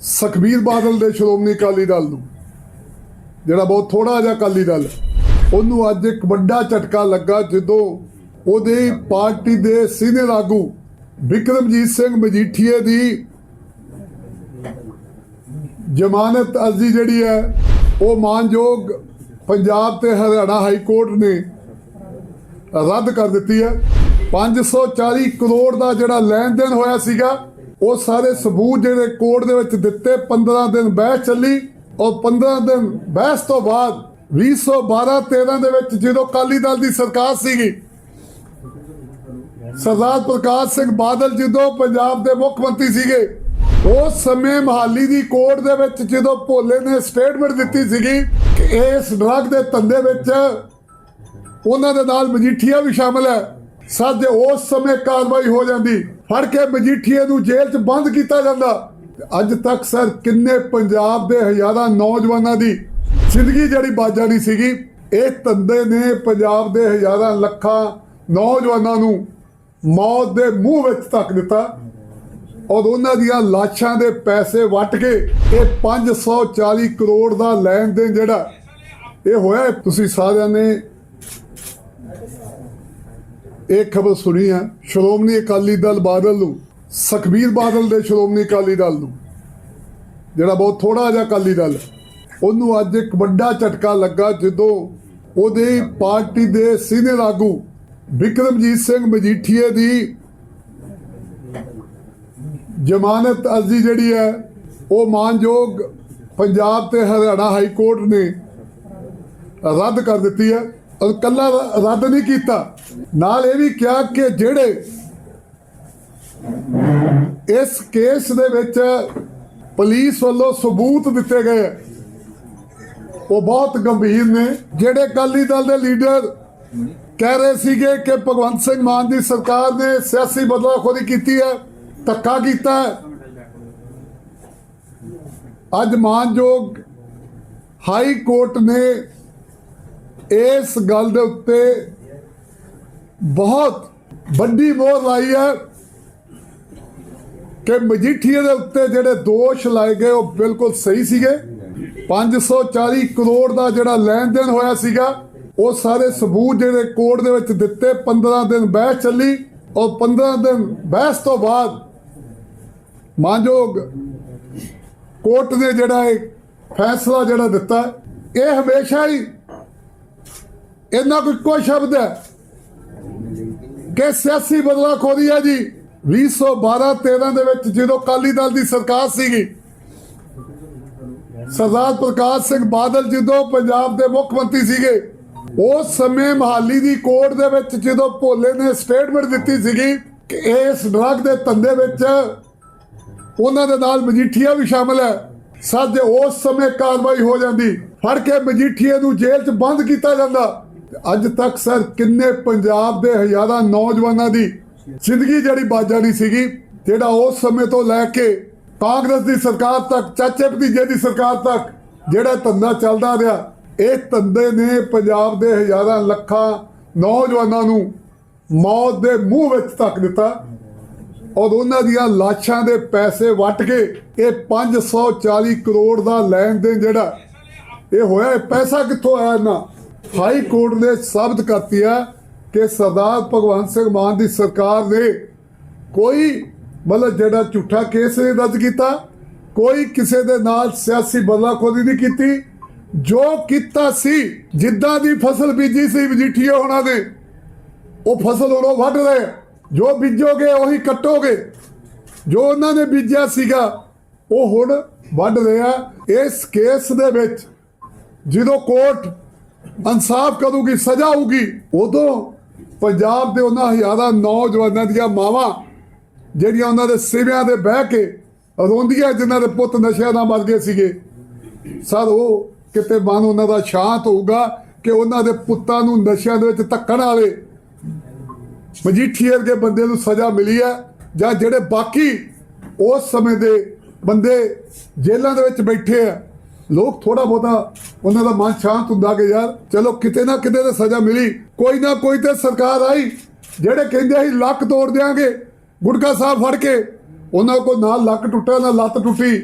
ਸੁਖਬੀਰ ਬਾਦਲ ਦੇ ਸ਼੍ਰੋਮਣੀ ਅਕਾਲੀ ਦਲ ਨੂੰ, ਜਿਹੜਾ ਬਹੁਤ ਥੋੜਾ ਜਿਹਾ ਅਕਾਲੀ ਦਲ, ਉਹਨੂੰ ਅੱਜ ਇੱਕ ਵੱਡਾ ਝਟਕਾ ਲੱਗਾ ਜਦੋਂ ਉਹਦੇ ਪਾਰਟੀ ਦੇ ਸੀਨੀਅਰ ਆਗੂ ਵਿਕਰਮਜੀਤ ਸਿੰਘ ਮਜੀਠੀਏ ਦੀ ਜ਼ਮਾਨਤ ਅਰਜ਼ੀ ਜਿਹੜੀ ਹੈ, ਉਹ ਮਾਨਯੋਗ ਪੰਜਾਬ ਤੇ ਹਰਿਆਣਾ ਹਾਈ ਕੋਰਟ ਨੇ ਰੱਦ ਕਰ ਦਿੱਤੀ ਹੈ। 540 ਕਰੋੜ ਦਾ ਜਿਹੜਾ ਲੈਣ ਦੇਣ ਹੋਇਆ ਸੀਗਾ ਉਹ ਸਾਰੇ ਸਬੂਤ ਜਿਹੜੇ ਕੋਰਟ ਦੇ ਵਿੱਚ ਦਿੱਤੇ 15 ਦਿਨ ਬਹਿਸ ਚੱਲੀ ਔਰ 15 ਦਿਨ ਬਹਿਸ ਤੋਂ ਬਾਅਦ 2012-13 ਦੇ ਵਿੱਚ ਜਦੋਂ ਅਕਾਲੀ ਦਲ ਦੀ ਸਰਕਾਰ ਸੀਗੀ, ਸਰਦਾਰ ਪ੍ਰਕਾਸ਼ ਸਿੰਘ ਬਾਦਲ ਜਦੋਂ ਪੰਜਾਬ ਦੇ ਮੁੱਖ ਮੰਤਰੀ ਸੀਗੇ, ਉਸ ਸਮੇਂ ਮਹਾਲੀ ਦੀ ਕੋਰਟ ਦੇ ਵਿੱਚ ਜਦੋਂ ਭੋਲੇ ਨੇ ਸਟੇਟਮੈਂਟ ਦਿੱਤੀ ਸੀਗੀ ਕਿ ਇਸ ਡਰੱਗ ਦੇ ਧੰਦੇ ਵਿੱਚ ਉਹਨਾਂ ਦੇ ਨਾਲ ਮਜੀਠੀਆ ਵੀ ਸ਼ਾਮਲ ਹੈ। ਸੱਜ ਉਸ ਸਮੇਂ ਕਾਰਵਾਈ ਹੋ ਜਾਂਦੀ। ਫੜ ਕੇ ਮਜੀਠੀਏ ਨੂੰ ਜੇਲ੍ਹ 'ਚ ਬੰਦ ਕੀਤਾ ਜਾਂਦਾ। ਅੱਜ ਤੱਕ ਸਰ ਕਿੰਨੇ ਪੰਜਾਬ ਦੇ ਹਜ਼ਾਰਾਂ ਨੌਜਵਾਨਾਂ ਦੀ ਜ਼ਿੰਦਗੀ ਜਿਹੜੀ ਬਾਜਾ ਸੀਗੀ, ਇਹ ਧੰਦੇ ਨੇ ਪੰਜਾਬ ਦੇ ਹਜ਼ਾਰਾਂ ਲੱਖਾਂ ਨੌਜਵਾਨਾਂ ਨੂੰ ਮੌਤ ਦੇ ਮੂੰਹ ਵਿੱਚ ਧੱਕ ਦਿੱਤਾ। ਔਰ ਉਹਨਾਂ ਦੀਆਂ ਲਾਸ਼ਾਂ ਦੇ ਪੈਸੇ ਵੱਟ ਕੇ ਇਹ 540 ਕਰੋੜ ਦਾ ਲੈਣ ਦੇਣ ਜਿਹੜਾ, ਇਹ ਹੋਇਆ ਤੁਸੀਂ ਸਾਰਿਆਂ ਨੇ ਇਹ ਖਬਰ ਸੁਣੀ ਹੈ, ਸ਼੍ਰੋਮਣੀ ਅਕਾਲੀ ਦਲ ਬਾਦਲ ਨੂੰ, ਸੁਖਬੀਰ ਬਾਦਲ ਦੇ ਸ਼੍ਰੋਮਣੀ ਅਕਾਲੀ ਦਲ ਨੂੰ। ਜਿਹੜਾ ਬਹੁਤ ਥੋੜਾ ਜਿਹਾ ਅਕਾਲੀ ਦਲ ਉਹਨੂੰ ਅੱਜ ਇੱਕ ਵੱਡਾ ਝਟਕਾ ਲੱਗਾ ਜਦੋਂ ਉਹਦੇ ਪਾਰਟੀ ਦੇ ਸੀਨੀਅਰ ਆਗੂ ਵਿਕਰਮਜੀਤ ਸਿੰਘ ਮਜੀਠੀਏ ਦੀ ਜ਼ਮਾਨਤ ਅਰਜ਼ੀ ਜਿਹੜੀ ਹੈ, ਉਹ ਮਾਨਯੋਗ ਪੰਜਾਬ ਤੇ ਹਰਿਆਣਾ ਹਾਈ ਕੋਰਟ ਨੇ ਰੱਦ ਕਰ ਦਿੱਤੀ ਹੈ। ਔਰ ਕੱਲਾ ਰੱਦ ਨਹੀਂ ਕੀਤਾ। ਨਾਲ ਇਹ ਵੀ ਕਿਹਾ ਕਿ ਜਿਹੜੇ ਇਸ ਕੇਸ ਦੇ ਵਿੱਚ ਪੁਲਿਸ ਵੱਲੋਂ ਸਬੂਤ ਦਿੱਤੇ ਗਏ, ਉਹ ਬਹੁਤ ਗੰਭੀਰ ਨੇ। ਜਿਹੜੇ ਅਕਾਲੀ ਦਲ ਦੇ ਲੀਡਰ ਕਹਿ ਰਹੇ ਸੀਗੇ ਕਿ ਭਗਵੰਤ ਸਿੰਘ ਮਾਨ ਦੀ ਸਰਕਾਰ ਨੇ ਸਿਆਸੀ ਬਦਲਾਖੋਰੀ ਕੀਤੀ ਹੈ, ਧੱਕਾ ਕੀਤਾ ਅੱਜ ਮਾਨਯੋਗ ਹਾਈ ਕੋਰਟ ਨੇ ਇਸ ਗੱਲ ਦੇ ਉੱਤੇ ਬਹੁਤ ਵੱਡੀ ਮੋਹਰ ਲਾਈ ਹੈ ਕਿ ਮਜੀਠੀਏ ਦੇ ਉੱਤੇ ਜਿਹੜੇ ਦੋਸ਼ ਲਾਏ ਗਏ, ਉਹ ਬਿਲਕੁਲ ਸਹੀ ਸੀਗੇ। 540 ਕਰੋੜ ਦਾ ਜਿਹੜਾ ਲੈਣ ਦੇਣ ਹੋਇਆ ਸੀਗਾ, ਉਹ ਸਾਰੇ ਸਬੂਤ ਜਿਹੜੇ ਕੋਰਟ ਦੇ ਵਿੱਚ ਦਿੱਤੇ 15 ਦਿਨ ਬਹਿਸ ਚੱਲੀ ਔਰ 15 ਦਿਨ ਬਹਿਸ ਤੋਂ ਬਾਅਦ ਮਾਨਯੋਗ ਕੋਰਟ ਨੇ ਜਿਹੜਾ ਇਹ ਫੈਸਲਾ ਜਿਹੜਾ ਦਿੱਤਾ, ਇਹ ਹਮੇਸ਼ਾ ਹੀ ਇਹਨਾਂ ਕੋਈ ਇੱਕੋ ਸ਼ਬਦ ਹੈ। ਕਿ ਸਿਆਸੀ ਬਦਲਾਖੋਰੀ ਹੈ ਜੀ। 2012-13 ਦੇ ਵਿੱਚ ਜਦੋਂ ਅਕਾਲੀ ਦਲ ਦੀ ਸਰਕਾਰ ਸੀਗੀ, ਸਰਦਾਰ ਪ੍ਰਕਾਸ਼ ਸਿੰਘ ਬਾਦਲ ਜਦੋਂ ਪੰਜਾਬ ਦੇ ਮੁੱਖ ਮੰਤਰੀ ਸੀਗੇ, ਉਸ ਸਮੇਂ ਮਹਾਲੀ ਦੀ ਕੋਰਟ ਦੇ ਵਿੱਚ ਜਦੋਂ ਭੋਲੇ ਨੇ ਸਟੇਟਮੈਂਟ ਦਿੱਤੀ ਸੀਗੀ ਕਿ ਇਸ ਡਰੱਗ ਦੇ ਧੰਦੇ ਵਿੱਚ ਉਹਨਾਂ ਦੇ ਨਾਲ ਮਜੀਠੀਆ ਵੀ ਸ਼ਾਮਲ ਹੈ। ਸੱਜ ਉਸ ਸਮੇਂ ਕਾਰਵਾਈ ਹੋ ਜਾਂਦੀ। ਫੜ ਕੇ ਮਜੀਠੀਏ ਨੂੰ ਜੇਲ੍ਹ 'ਚ ਬੰਦ ਕੀਤਾ ਜਾਂਦਾ। ਅੱਜ ਤੱਕ ਸਰ ਕਿੰਨੇ ਪੰਜਾਬ ਦੇ ਹਜ਼ਾਰਾਂ ਨੌਜਵਾਨਾਂ ਦੀ ਜ਼ਿੰਦਗੀ ਜਿਹੜੀ ਬਾਜਾ ਨਹੀਂ ਸੀਗੀ, ਜਿਹੜਾ ਉਸ ਸਮੇਂ ਤੋਂ ਲੈ ਕੇ ਕਾਂਗਰਸ ਦੀ ਸਰਕਾਰ ਤੱਕ, ਚਾਚੇ ਭਤੀਜੇ ਦੀ ਸਰਕਾਰ ਤੱਕ ਜਿਹੜਾ ਧੰਦਾ ਚੱਲਦਾ ਰਿਹਾ, ਇਹ ਧੰਦੇ ਨੇ ਪੰਜਾਬ ਦੇ ਹਜ਼ਾਰਾਂ ਲੱਖਾਂ ਨੌਜਵਾਨਾਂ ਨੂੰ ਮੌਤ ਦੇ ਮੂੰਹ ਵਿੱਚ ਧੱਕ ਦਿੱਤਾ। ਔਰ ਉਹਨਾਂ ਦੀਆਂ ਲਾਸ਼ਾਂ ਦੇ ਪੈਸੇ ਵੱਟ ਕੇ ਇਹ 540 ਕਰੋੜ ਦਾ ਲੈਣ ਦੇਣ ਜਿਹੜਾ, ਇਹ ਹੋਇਆ, ਇਹ ਪੈਸਾ ਕਿੱਥੋਂ ਆਇਆ ਨਾ ਹਾਈ ਕੋਰਟ ਨੇ ਸਾਬਤ ਕਰਤੀ ਹੈ ਕਿ ਸਰਦਾਰ ਭਗਵੰਤ ਸਿੰਘ ਮਾਨ ਦੀ ਸਰਕਾਰ ਨੇ ਕੋਈ ਮਤਲਬ ਜਿਹੜਾ ਝੂਠਾ ਕੇਸ ਨਹੀਂ ਦਰਜ ਕੀਤਾ, ਕੋਈ ਕਿਸੇ ਦੇ ਨਾਲ ਸਿਆਸੀ ਬਦਲਾਖੋਰੀ ਨਹੀਂ ਕੀਤੀ, ਜੋ ਕੀਤਾ ਸੀ, ਜਿੱਦਾਂ ਦੀ ਫਸਲ ਬੀਜੀ ਸੀ ਮਜੀਠੀਏ ਹੋਣਾ ਨੇ, ਉਹ ਫਸਲ ਉਹਨੂੰ ਵੱਢ ਰਹੇ ਜੋ ਬੀਜੋਗੇ ਉਹੀ ਕੱਟੋਗੇ, ਜੋ ਉਹਨਾਂ ਨੇ ਬੀਜਿਆ ਸੀਗਾ, ਉਹ ਹੁਣ ਵੱਢ ਰਿਹਾ ਇਸ ਕੇਸ ਦੇ ਵਿੱਚ ਜਦੋਂ ਕੋਰਟ ਇਨਸਾਫ ਕਰੂਗੀ, ਸਜ਼ਾ ਹੋਊਗੀ। ਉਦੋਂ ਪੰਜਾਬ ਦੇ ਉਹਨਾਂ ਹਜ਼ਾਰਾਂ ਨੌਜਵਾਨਾਂ ਦੀਆਂ ਮਾਵਾਂ, ਜਿਹੜੀਆਂ ਉਹਨਾਂ ਦੇ ਸਿਵਿਆਂ ਦੇ ਬਹਿ ਕੇ ਰੋਂਦੀਆਂ, ਜਿਨ੍ਹਾਂ ਦੇ ਪੁੱਤ ਨਸ਼ਿਆਂ ਨਾਲ ਮਰ ਗਏ ਸੀਗੇ। ਸਰ, ਉਹ ਕਿਤੇ ਮਨ ਉਹਨਾਂ ਦਾ ਸ਼ਾਂਤ ਹੋਊਗਾ ਕਿ ਉਹਨਾਂ ਦੇ ਪੁੱਤਾਂ ਨੂੰ ਨਸ਼ਿਆਂ ਦੇ ਵਿੱਚ ਧੱਕਣ ਵਾਲੇ ਮਜੀਠੀਏ ਦੇ ਬੰਦੇ ਨੂੰ ਸਜ਼ਾ ਮਿਲੀ ਹੈ, ਜਾਂ ਜਿਹੜੇ ਬਾਕੀ ਉਸ ਸਮੇਂ ਦੇ ਬੰਦੇ ਜੇਲ੍ਹਾਂ ਦੇ ਵਿੱਚ ਬੈਠੇ ਆ ਲੋਕ ਥੋੜਾ ਬਹੁਤਾ ਉਹਨਾਂ ਦਾ ਮਨ ਸ਼ਾਂਤ ਹੁੰਦਾ ਕਿ ਯਾਰ ਚਲੋ ਕਿਤੇ ਨਾ ਕਿਤੇ ਤਾਂ ਸਜ਼ਾ ਮਿਲੀ। ਕੋਈ ਨਾ ਕੋਈ ਤੇ ਸਰਕਾਰ ਆਈ, ਜਿਹੜੇ ਕਹਿੰਦੇ ਅਸੀਂ ਲੱਕ ਤੋੜ ਦਿਆਂਗੇ, ਗੁਟਕਾ ਸਾਹਿਬ ਫੜ ਕੇ, ਉਹਨਾਂ ਕੋਲ ਨਾ ਲੱਕ ਟੁੱਟਾ ਨਾ ਲੱਤ ਟੁੱਟੀ।